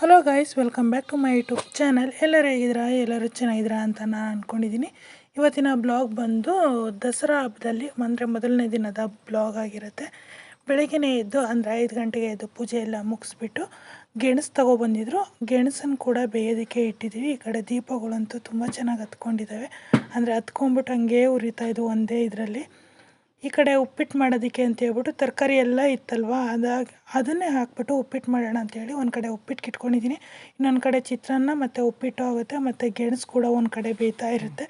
Hello guys welcome back to my YouTube channel ಎಲ್ಲರೂ ಹೇಗಿದ್ದೀರಾ? ಎಲ್ಲರೂ ಚೆನ್ನಾಗಿದ್ದೀರಾ ಅಂತ ನಾನು ಅಂದ್ಕೊಂಡಿದ್ದೀನಿ ಇವತ್ತಿನ ಬ್ಲಾಗ್ ಬಂದು ದಸರಾ ಹಬ್ಬದಲ್ಲಿ ಅಂದರೆ ಮೊದಲನೇ ದಿನದ ಬ್ಲಾಗ್ ಆಗಿರುತ್ತೆ. ಬೆಳಗ್ಗೆನೇ ಎದ್ದು ಅಂದರೆ ಐದು ಗಂಟೆಗೆ ಎದ್ದು ಪೂಜೆ ಎಲ್ಲ ಮುಗಿಸ್ಬಿಟ್ಟು ಗೆಣಸು ತೊಗೊಬಂದಿದ್ರು. ಗೆಣಸನ್ನು ಕೂಡ ಬೇಯೋದಕ್ಕೆ ಇಟ್ಟಿದ್ದೀವಿ. ಈ ಕಡೆ ದೀಪಗಳಂತೂ ತುಂಬ ಚೆನ್ನಾಗಿ ಹತ್ಕೊಂಡಿದ್ದಾವೆ. ಅಂದರೆ ಹತ್ಕೊಂಬಿಟ್ಟು ಹಂಗೆ ಉರಿತಾ ಒಂದೇ ಇದರಲ್ಲಿ. ಈ ಕಡೆ ಉಪ್ಪಿಟ್ಟು ಮಾಡೋದಕ್ಕೆ ಅಂತ ಹೇಳ್ಬಿಟ್ಟು ತರಕಾರಿ ಎಲ್ಲ ಇತ್ತಲ್ವ? ಅದಾಗ ಅದನ್ನೇ ಹಾಕ್ಬಿಟ್ಟು ಉಪ್ಪಿಟ್ಟು ಮಾಡೋಣ ಅಂತೇಳಿ ಒಂದು ಕಡೆ ಉಪ್ಪಿಟ್ಟು ಕಿಟ್ಕೊಂಡಿದ್ದೀನಿ ಇನ್ನೊಂದು ಕಡೆ ಚಿತ್ರಾನ್ನ ಮತ್ತು ಉಪ್ಪಿಟ್ಟು ಆಗುತ್ತೆ, ಮತ್ತು ಗೆಣಸು ಕೂಡ ಒಂದು ಕಡೆ ಬೇಯ್ತಾ ಇರುತ್ತೆ.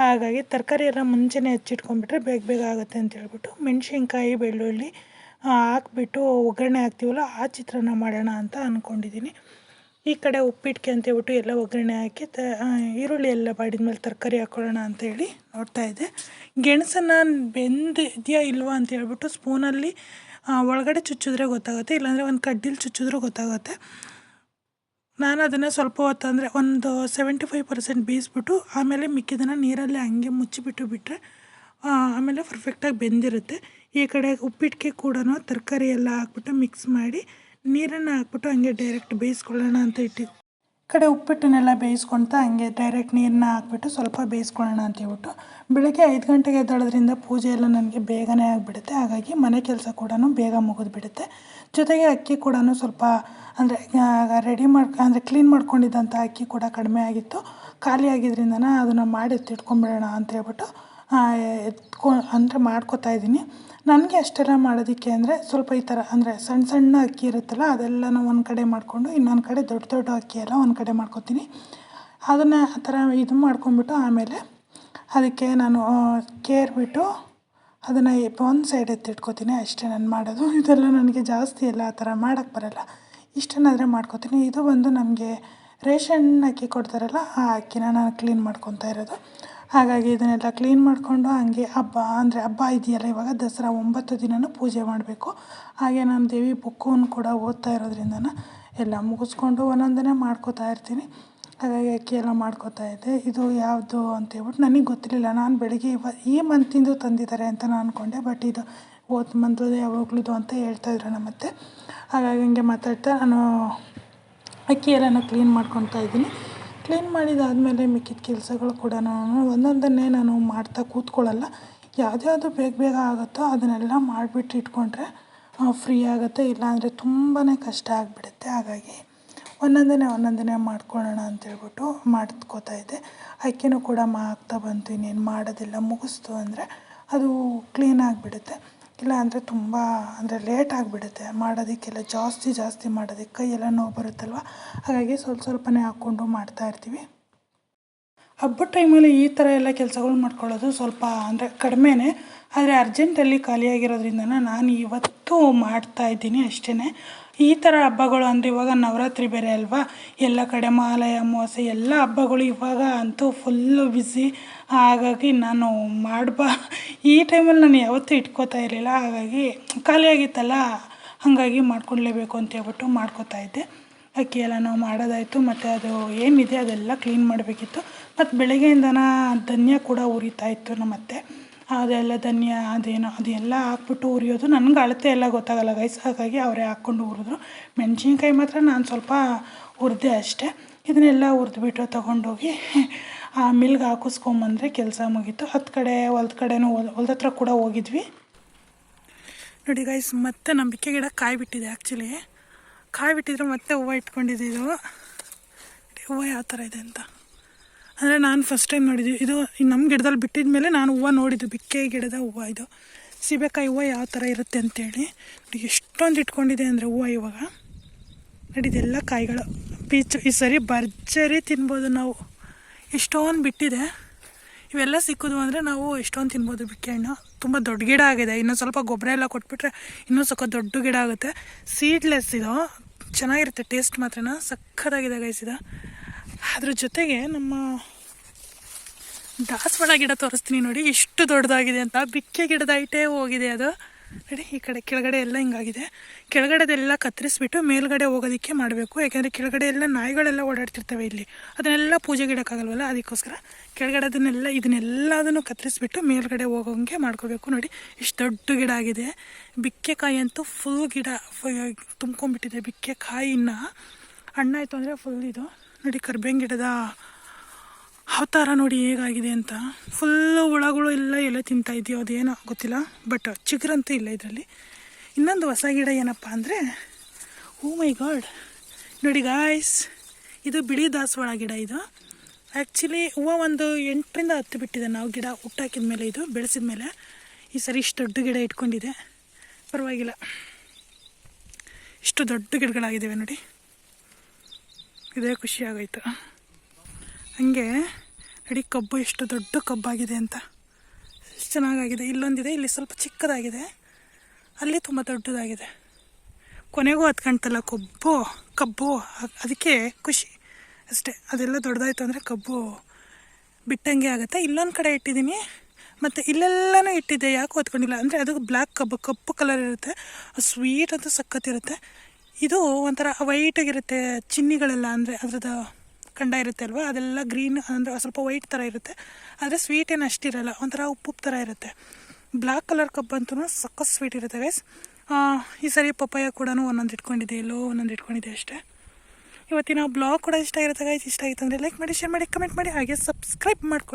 ಹಾಗಾಗಿ ತರಕಾರಿ ಎಲ್ಲ ಮುಂಚೆನೇ ಹೆಚ್ಚಿಟ್ಕೊಂಡ್ಬಿಟ್ರೆ ಬೇಗ ಬೇಗ ಆಗುತ್ತೆ ಅಂತ ಹೇಳ್ಬಿಟ್ಟು ಮೆಣಸಿನ್ಕಾಯಿ, ಬೆಳ್ಳುಳ್ಳಿ ಹಾಕ್ಬಿಟ್ಟು ಒಗ್ಗರಣೆ ಹಾಕ್ತೀವಲ್ಲ, ಆ ಚಿತ್ರಾನ್ನ ಮಾಡೋಣ ಅಂತ ಅಂದ್ಕೊಂಡಿದ್ದೀನಿ ಈ ಕಡೆ ಉಪ್ಪಿಟ್ಟಿಗೆ ಅಂತೇಳ್ಬಿಟ್ಟು ಎಲ್ಲ ಒಗ್ಗರಣೆ ಹಾಕಿ ತ ಈರುಳ್ಳಿ ಎಲ್ಲ ಬಾಡಿದ್ಮೇಲೆ ತರಕಾರಿ ಹಾಕ್ಕೊಳ್ಳೋಣ ನೋಡ್ತಾ ಇದ್ದೆ. ಗೆಣಸನ್ನು ಬೆಂದಿದೆಯಾ ಇಲ್ವಾ ಅಂತ ಹೇಳ್ಬಿಟ್ಟು ಸ್ಪೂನಲ್ಲಿ ಒಳಗಡೆ ಚುಚ್ಚಿದ್ರೆ ಗೊತ್ತಾಗುತ್ತೆ, ಇಲ್ಲಾಂದರೆ ಒಂದು ಕಡ್ಡಿಲಿ ಚುಚ್ಚಿದ್ರೂ ಗೊತ್ತಾಗುತ್ತೆ. ನಾನು ಅದನ್ನು ಸ್ವಲ್ಪ ಹೊತ್ತು ಅಂದರೆ ಒಂದು ಸೆವೆಂಟಿ ಫೈವ್ ಪರ್ಸೆಂಟ್ ಬೇಯಿಸ್ಬಿಟ್ಟು ಆಮೇಲೆ ಮಿಕ್ಕಿದನ್ನು ನೀರಲ್ಲಿ ಹಂಗೆ ಮುಚ್ಚಿಬಿಟ್ಟು ಬಿಟ್ಟರೆ ಆಮೇಲೆ ಪರ್ಫೆಕ್ಟಾಗಿ ಬೆಂದಿರುತ್ತೆ. ಈ ಕಡೆ ಉಪ್ಪಿಟ್ಟಿಗೆ ಕೂಡ ತರಕಾರಿ ಎಲ್ಲ ಹಾಕ್ಬಿಟ್ಟು ಮಿಕ್ಸ್ ಮಾಡಿ ನೀರನ್ನು ಹಾಕ್ಬಿಟ್ಟು ಹಂಗೆ ಡೈರೆಕ್ಟ್ ಬೇಯಿಸ್ಕೊಳ್ಳೋಣ ಅಂತ ಇಟ್ಟಿದ್ದು ಕಡೆ ಉಪ್ಪಿಟ್ಟನ್ನೆಲ್ಲ ಬೇಯಿಸ್ಕೊಳ್ತಾ ಹಂಗೆ ಡೈರೆಕ್ಟ್ ನೀರನ್ನ ಹಾಕ್ಬಿಟ್ಟು ಸ್ವಲ್ಪ ಬೇಯಿಸ್ಕೊಳ್ಳೋಣ ಅಂತ ಹೇಳ್ಬಿಟ್ಟು ಬೆಳಗ್ಗೆ ಐದು ಗಂಟೆಗೆ ಎದ್ದೋಳೋದ್ರಿಂದ ಪೂಜೆ ಎಲ್ಲ ನನಗೆ ಬೇಗನೆ ಆಗಿಬಿಡುತ್ತೆ. ಹಾಗಾಗಿ ಮನೆ ಕೆಲಸ ಕೂಡ ಬೇಗ ಮುಗಿದ್ಬಿಡುತ್ತೆ. ಜೊತೆಗೆ ಅಕ್ಕಿ ಕೂಡ ಸ್ವಲ್ಪ ಅಂದರೆ ರೆಡಿ ಮಾಡ್ಕ, ಅಂದರೆ ಕ್ಲೀನ್ ಮಾಡ್ಕೊಂಡಿದ್ದಂಥ ಅಕ್ಕಿ ಕೂಡ ಕಡಿಮೆ ಆಗಿತ್ತು. ಖಾಲಿ ಆಗಿದ್ದರಿಂದ ಅದನ್ನು ಮಾಡಿ ಎತ್ತಿಟ್ಕೊಂಬಿಡೋಣ ಅಂತ ಹೇಳ್ಬಿಟ್ಟು ಎತ್ಕೊ, ಅಂದರೆ ಮಾಡ್ಕೊತಾ ಇದ್ದೀನಿ. ನನಗೆ ಅಷ್ಟೆಲ್ಲ ಮಾಡೋದಕ್ಕೆ ಅಂದರೆ ಸ್ವಲ್ಪ ಈ ಥರ ಅಂದರೆ ಸಣ್ಣ ಸಣ್ಣ ಅಕ್ಕಿ ಇರುತ್ತಲ್ಲ, ಅದೆಲ್ಲನೂ ಒಂದು ಕಡೆ ಮಾಡಿಕೊಂಡು ಇನ್ನೊಂದು ಕಡೆ ದೊಡ್ಡ ದೊಡ್ಡ ಅಕ್ಕಿ ಎಲ್ಲ ಒಂದು ಕಡೆ ಮಾಡ್ಕೊತೀನಿ. ಅದನ್ನು ಆ ಥರ ಇದು ಮಾಡ್ಕೊಂಬಿಟ್ಟು ಆಮೇಲೆ ಅದಕ್ಕೆ ನಾನು ಕೇರ್ಬಿಟ್ಟು ಅದನ್ನು ಒಂದು ಸೈಡ್ ಎತ್ತಿಟ್ಕೊತೀನಿ ಅಷ್ಟೇ ನಾನು ಮಾಡೋದು. ಇದೆಲ್ಲ ನನಗೆ ಜಾಸ್ತಿ ಎಲ್ಲ ಆ ಥರ ಮಾಡೋಕ್ಕೆ ಬರೋಲ್ಲ. ಇಷ್ಟನ್ನಾದರೆ ಮಾಡ್ಕೊತೀನಿ. ಇದು ಬಂದು ನಮಗೆ ರೇಷನ್ ಅಕ್ಕಿ ಕೊಡ್ತಾರಲ್ಲ, ಆ ಅಕ್ಕಿನ ನಾನು ಕ್ಲೀನ್ ಮಾಡ್ಕೊತಾ ಇರೋದು. ಹಾಗಾಗಿ ಇದನ್ನೆಲ್ಲ ಕ್ಲೀನ್ ಮಾಡಿಕೊಂಡು ಹಂಗೆ ಹಬ್ಬ, ಅಂದರೆ ಹಬ್ಬ ಇದೆಯಲ್ಲ ಇವಾಗ ದಸರಾ ಒಂಬತ್ತು ದಿನವೂ ಪೂಜೆ ಮಾಡಬೇಕು. ಹಾಗೆ ನಾನು ದೇವಿ ಬುಕ್ಕನ್ನು ಕೂಡ ಓದ್ತಾ ಇರೋದ್ರಿಂದ ಎಲ್ಲ ಮುಗಿಸ್ಕೊಂಡು ಒಂದೊಂದನ್ನೇ ಮಾಡ್ಕೋತಾ ಇರ್ತೀನಿ. ಹಾಗಾಗಿ ಅಕ್ಕಿ ಎಲ್ಲ ಮಾಡ್ಕೋತಾ ಇದ್ದೆ ಇದು ಯಾವುದು ಅಂತೇಳ್ಬಿಟ್ಟು ನನಗೆ ಗೊತ್ತಿರಲಿಲ್ಲ. ನಾನು ಬೆಳಗ್ಗೆ ಇವ, ಈ ಮಂತಿಂದು ತಂದಿದ್ದಾರೆ ಅಂತ ನಾನು ಅಂದ್ಕೊಂಡೆ ಬಟ್ ಇದು ಓದ್ ಮಂತ್ರದ ಯಾವಾಗ್ಲೂ ಅಂತ ಹೇಳ್ತಾಯಿದ್ರು ನಮ್ಮತ್ತೆ ಹಾಗಾಗಿ ಹಂಗೆ ಮಾತಾಡ್ತಾ ನಾನು ಅಕ್ಕಿ ಎಲ್ಲನೂ ಕ್ಲೀನ್ ಮಾಡ್ಕೊತಾ ಇದ್ದೀನಿ. ಕ್ಲೀನ್ ಮಾಡಿದಾದಮೇಲೆ ಮಿಕ್ಕಿದ ಕೆಲಸಗಳು ಕೂಡ ನಾನು ಒಂದೊಂದನ್ನೇ ನಾನು ಮಾಡ್ತಾ ಕೂತ್ಕೊಳ್ಳಲ್ಲ. ಯಾವುದ್ಯಾವುದು ಬೇಗ ಬೇಗ ಆಗುತ್ತೋ ಅದನ್ನೆಲ್ಲ ಮಾಡಿಬಿಟ್ಟು ಇಟ್ಕೊಂಡ್ರೆ ಫ್ರೀ ಆಗುತ್ತೆ. ಇಲ್ಲಾಂದರೆ ತುಂಬಾ ಕಷ್ಟ ಆಗಿಬಿಡುತ್ತೆ. ಹಾಗಾಗಿ ಒಂದೊಂದನ್ನೇ ಒಂದೊಂದನ್ನೇ ಮಾಡ್ಕೊಳ್ಳೋಣ ಅಂತೇಳ್ಬಿಟ್ಟು ಮಾಡ್ಕೋತಾ ಇದ್ದೆ. ಅಕ್ಕಿನೂ ಕೂಡ ಮಾಗ್ತಾ ಬಂತು. ಇನ್ನೇನು ಮಾಡೋದಿಲ್ಲ. ಮುಗಿಸ್ತು ಅಂದರೆ ಅದು ಕ್ಲೀನ್ ಆಗಿಬಿಡುತ್ತೆ. ಇಲ್ಲ ಅಂದರೆ ತುಂಬ ಅಂದರೆ ಲೇಟ್ ಆಗಿಬಿಡುತ್ತೆ. ಮಾಡೋದಕ್ಕೆಲ್ಲ ಜಾಸ್ತಿ ಜಾಸ್ತಿ ಮಾಡೋದಕ್ಕೆ ಕೈಯೆಲ್ಲ ನೋವು ಬರುತ್ತಲ್ವ? ಹಾಗಾಗಿ ಸ್ವಲ್ಪ ಸ್ವಲ್ಪನೇ ಹಾಕ್ಕೊಂಡು ಮಾಡ್ತಾಯಿರ್ತೀವಿ ಹಬ್ಬದ ಟೈಮಲ್ಲಿ ಈ ಥರ ಎಲ್ಲ ಕೆಲಸಗಳು ಮಾಡ್ಕೊಳ್ಳೋದು ಸ್ವಲ್ಪ ಅಂದರೆ ಕಡಿಮೆನೇ. ಆದರೆ ಅರ್ಜೆಂಟಲ್ಲಿ ಖಾಲಿಯಾಗಿರೋದ್ರಿಂದ ನಾನು ಇವತ್ತು ಮಾಡ್ತಾ ಇದ್ದೀನಿ ಅಷ್ಟೇ ಈ ಥರ ಹಬ್ಬಗಳು ಅಂದರೆ ಇವಾಗ ನವರಾತ್ರಿ ಬೇರೆ ಅಲ್ವಾ? ಎಲ್ಲ ಕಡೆ ಮಹಾಲಯ ಅಮಾವಾಸ್ಯೆ, ಎಲ್ಲ ಹಬ್ಬಗಳು ಇವಾಗ ಅಂತೂ ಫುಲ್ಲು ಬಿಸಿ ಹಾಗಾಗಿ ನಾನು ಮಾಡ್ಬಾ, ಈ ಟೈಮಲ್ಲಿ ನಾನು ಯಾವತ್ತೂ ಇಟ್ಕೋತಾ ಇರಲಿಲ್ಲ. ಹಾಗಾಗಿ ಖಾಲಿಯಾಗಿತ್ತಲ್ಲ, ಹಾಗಾಗಿ ಮಾಡ್ಕೊಳ್ಲೇಬೇಕು ಅಂತ ಹೇಳ್ಬಿಟ್ಟು ಮಾಡ್ಕೋತಾ ಇದ್ದೆ. ಅಕ್ಕಿ ಎಲ್ಲ ನಾವು ಮಾಡೋದಾಯಿತು, ಮತ್ತು ಅದು ಏನಿದೆ ಅದೆಲ್ಲ ಕ್ಲೀನ್ ಮಾಡಬೇಕಿತ್ತು. ಮತ್ತು ಬೆಳಗ್ಗೆಯಿಂದನ ಧನ್ಯ ಕೂಡ ಉರಿತಾ ಇತ್ತು ನಮ್ಮತ್ತೆ. ಅದೆಲ್ಲ ಧನ್ಯ, ಅದೇನೋ, ಅದೆಲ್ಲ ಹಾಕ್ಬಿಟ್ಟು ಉರಿಯೋದು ನನಗೆ ಅಳತೆ ಎಲ್ಲ ಗೊತ್ತಾಗಲ್ಲ ಗೈಸ್ ಹಾಗಾಗಿ ಅವರೇ ಹಾಕ್ಕೊಂಡು ಹುರಿದ್ರು ಮೆಣಸಿನ್ಕಾಯಿ ಮಾತ್ರ ನಾನು ಸ್ವಲ್ಪ ಹುರಿದೆ ಅಷ್ಟೇ. ಇದನ್ನೆಲ್ಲ ಹುರಿದ್ಬಿಟ್ಟು ತೊಗೊಂಡೋಗಿ ಆ ಮಿಲ್ಗೆ ಹಾಕಿಸ್ಕೊಂಬಂದ್ರೆ ಕೆಲಸ ಮುಗೀತು. ಹತ್ತು ಕಡೆ, ಹೊಲ್ದ ಕಡೆನೂ ಹೊಲ್, ಹೊಲ್ದ ಹತ್ರ ಕೂಡ ಹೋಗಿದ್ವಿ. ನೋಡಿ ಗೈಸ್ ಮತ್ತೆ ನಂಬಿಕೆ ಗಿಡ ಕಾಯಿ ಬಿಟ್ಟಿದೆ ಆ್ಯಕ್ಚುಲಿ ಕಾಯಿ ಬಿಟ್ಟಿದ್ರೆ ಮತ್ತೆ ಹೂವು ಇಟ್ಕೊಂಡಿದ್ದು ಹೂವು ಯಾವ ಥರ ಇದೆ ಅಂತ. ಅಂದರೆ ನಾನು ಫಸ್ಟ್ ಟೈಮ್ ನೋಡಿದ್ವಿ. ಇದು ನಮ್ಮ ಗಿಡದಲ್ಲಿ ಬಿಟ್ಟಿದ ಮೇಲೆ ನಾನು ಹೂವು ನೋಡಿದ್ದು. ಬಿಕ್ಕೆ ಗಿಡದ ಹೂವು ಇದು. ಸೀಬೆಕಾಯಿ ಹೂವು ಯಾವ ಥರ ಇರುತ್ತೆ ಅಂತೇಳಿ. ಎಷ್ಟೊಂದು ಇಟ್ಕೊಂಡಿದೆ ಅಂದರೆ ಹೂವು ಇವಾಗ. ನಡಿದೆಲ್ಲ ಕಾಯಿಗಳು. ಪೀಚು, ಈ ಸರಿ ಭರ್ಜರಿ ತಿನ್ಬೋದು ನಾವು. ಎಷ್ಟೊಂದು ಬಿಟ್ಟಿದೆ. ಇವೆಲ್ಲ ಸಿಕ್ಕಿದ್ವು ಅಂದರೆ ನಾವು ಎಷ್ಟೊಂದು ತಿನ್ಬೋದು ಬಿಕ್ಕೆ ಹಣ್ಣು. ತುಂಬ ದೊಡ್ಡ ಗಿಡ ಆಗಿದೆ. ಇನ್ನೂ ಸ್ವಲ್ಪ ಗೊಬ್ಬರ ಎಲ್ಲ ಕೊಟ್ಬಿಟ್ರೆ ಇನ್ನೂ ಸ್ವಲ್ಪ ದೊಡ್ಡ ಗಿಡ ಆಗುತ್ತೆ. ಸೀಡ್ಲೆಸ್ ಇದು. ಚೆನ್ನಾಗಿರುತ್ತೆ. ಟೇಸ್ಟ್ ಮಾತ್ರನ? ಸಖತ್ತಾಗಿದೆ ಗೈಸಿದ ಅದ್ರ ಜೊತೆಗೆ ನಮ್ಮ ದಾಸವಾಳ ಗಿಡ ತೋರಿಸ್ತೀನಿ ನೋಡಿ. ಎಷ್ಟು ದೊಡ್ಡದಾಗಿದೆ ಅಂತ. ಬಿಕ್ಕೆ ಗಿಡದ ಐಟೇ ಹೋಗಿದೆ ಅದು. ನೋಡಿ, ಈ ಕಡೆ ಕೆಳಗಡೆ ಎಲ್ಲ ಹಿಂಗಾಗಿದೆ. ಕೆಳಗಡೆದೆಲ್ಲ ಕತ್ತರಿಸ್ಬಿಟ್ಟು ಮೇಲ್ಗಡೆ ಹೋಗೋದಕ್ಕೆ ಮಾಡಬೇಕು. ಯಾಕೆಂದರೆ ಕೆಳಗಡೆ ಎಲ್ಲ ನಾಯಿಗಳೆಲ್ಲ ಓಡಾಡ್ತಿರ್ತವೆ ಇಲ್ಲಿ. ಅದನ್ನೆಲ್ಲ ಪೂಜೆ ಗಿಡಕ್ಕಾಗಲ್ವಲ್ಲ? ಅದಕ್ಕೋಸ್ಕರ ಕೆಳಗಡೆ ಅದನ್ನೆಲ್ಲ ಇದನ್ನೆಲ್ಲದನ್ನು ಕತ್ತರಿಸ್ಬಿಟ್ಟು ಮೇಲ್ಗಡೆ ಹೋಗೋಂಗೆ ಮಾಡ್ಕೋಬೇಕು ನೋಡಿ. ಇಷ್ಟು ದೊಡ್ಡ ಗಿಡ ಆಗಿದೆ. ಬಿಕ್ಕೆ ಕಾಯಿ ಅಂತೂ ಫುಲ್ ಗಿಡ ತುಂಬ್ಕೊಂಡ್ಬಿಟ್ಟಿದೆ. ಬಿಕ್ಕೆ ಕಾಯಿನ ಹಣ್ಣಾಯಿತು ಅಂದರೆ ಫುಲ್ ಇದು. ನೋಡಿ, ಕರ್ಬೇವಿನ ಗಿಡದ ಅವತಾರ ನೋಡಿ ಹೇಗಾಗಿದೆ ಅಂತ. ಫುಲ್ಲು ಹುಳಗಳು ಎಲ್ಲ ಎಲೆ ತಿಂತಾ ಇದೆಯೋ, ಅದೇನೋ ಗೊತ್ತಿಲ್ಲ. ಬಟ್ ಚಿಗುರಂತೂ ಇಲ್ಲ ಇದರಲ್ಲಿ. ಇನ್ನೊಂದು ಹೊಸ ಗಿಡ ಏನಪ್ಪ ಅಂದರೆ ಹೂ ಮೈ ಗಾಡ್ ನೋಡಿ ಗಾಯ್ಸ್ ಇದು ಬಿಳಿ ದಾಸವಾಳ ಗಿಡ ಇದು. ಆ್ಯಕ್ಚುಲಿ ಹೂವು ಒಂದು ಎಂಟರಿಂದ ಹತ್ತು ಬಿಟ್ಟಿದೆ ನಾವು ಗಿಡ ಹುಟ್ಟಾಕಿದ ಮೇಲೆ ಇದು, ಬೆಳೆಸಿದ ಮೇಲೆ. ಈ ಸರಿ ಇಷ್ಟು ದೊಡ್ಡ ಗಿಡ ಇಟ್ಕೊಂಡಿದೆ. ಪರವಾಗಿಲ್ಲ. ಇಷ್ಟು ದೊಡ್ಡ ಗಿಡಗಳಾಗಿದ್ದಾವೆ ನೋಡಿ. ಇದೇ, ಖುಷಿ ಆಗೋಯ್ತು. ಹಂಗೆ ನೋಡಿ ಕಬ್ಬು ಎಷ್ಟು ದೊಡ್ಡ ಕಬ್ಬಾಗಿದೆ ಅಂತ. ಚೆನ್ನಾಗಾಗಿದೆ. ಇಲ್ಲೊಂದಿದೆ, ಇಲ್ಲಿ ಸ್ವಲ್ಪ ಚಿಕ್ಕದಾಗಿದೆ. ಅಲ್ಲಿ ತುಂಬ ದೊಡ್ಡದಾಗಿದೆ. ಕೊನೆಗೂ ಹತ್ಕೊಂತಲ್ಲ ಕಬ್ಬು ಕಬ್ಬು ಅ- ಅದಕ್ಕೆ ಖುಷಿ. ಅಷ್ಟೇ, ಅದೆಲ್ಲ ದೊಡ್ಡದಾಯ್ತು ಅಂದರೆ ಕಬ್ಬು ಬಿಟ್ಟಂಗೆ ಆಗುತ್ತೆ. ಇಲ್ಲೊಂದು ಕಡೆ ಇಟ್ಟಿದ್ದೀನಿ ಮತ್ತು ಇಲ್ಲೆಲ್ಲನೂ ಇಟ್ಟಿದ್ದೆ, ಯಾಕೆ ಹೊತ್ಕೊಂಡಿಲ್ಲ. ಅಂದರೆ ಅದು ಬ್ಲ್ಯಾಕ್ ಕಬ್ಬು, ಕಪ್ಪು ಕಲರ್ ಇರುತ್ತೆ. ಸ್ವೀಟ್ ಅಂತೂ ಸಖತ್ತಿರುತ್ತೆ ಇದು ಒಂಥರ ವೈಟಾಗಿರುತ್ತೆ ಚಿನ್ನಿಗಳೆಲ್ಲ ಅಂದರೆ ಅದ್ರದ್ದು ಕಂಡ ಇರುತ್ತೆ ಅಲ್ವಾ? ಅದೆಲ್ಲ ಗ್ರೀನ್ ಅಂದರೆ ಸ್ವಲ್ಪ ವೈಟ್ ಥರ ಇರುತ್ತೆ. ಆದರೆ ಸ್ವೀಟ್ ಏನು ಅಷ್ಟಿರಲ್ಲ, ಒಂಥರ ಉಪ್ಪು ಥರ ಇರುತ್ತೆ. ಬ್ಲ್ಯಾಕ್ ಕಲರ್ ಕಬ್ಬಂತೂ ಸಖತ್ ಸ್ವೀಟ್ ಇರುತ್ತೆ ಗೈಸ್ ಈ ಸರಿ ಪಪ್ಪಾಯ ಕೂಡ ಒಂದೊಂದು ಇಟ್ಕೊಂಡಿದೆ ಎಲ್ಲೋ ಒಂದೊಂದು ಇಟ್ಕೊಂಡಿದೆ ಅಷ್ಟೇ. ಇವತ್ತಿನ ಬ್ಲಾಗ್ ಕೂಡ ಇಷ್ಟ ಇರುತ್ತೆ ಗೈಸ್ ಇಷ್ಟ ಆಯ್ತು ಅಂದರೆ ಲೈಕ್ ಮಾಡಿ ಶೇರ್ ಮಾಡಿ ಕಮೆಂಟ್ ಮಾಡಿ, ಹಾಗೆ ಸಬ್ಸ್ಕ್ರೈಬ್ ಮಾಡ್ಕೊಳ್ಳಿ.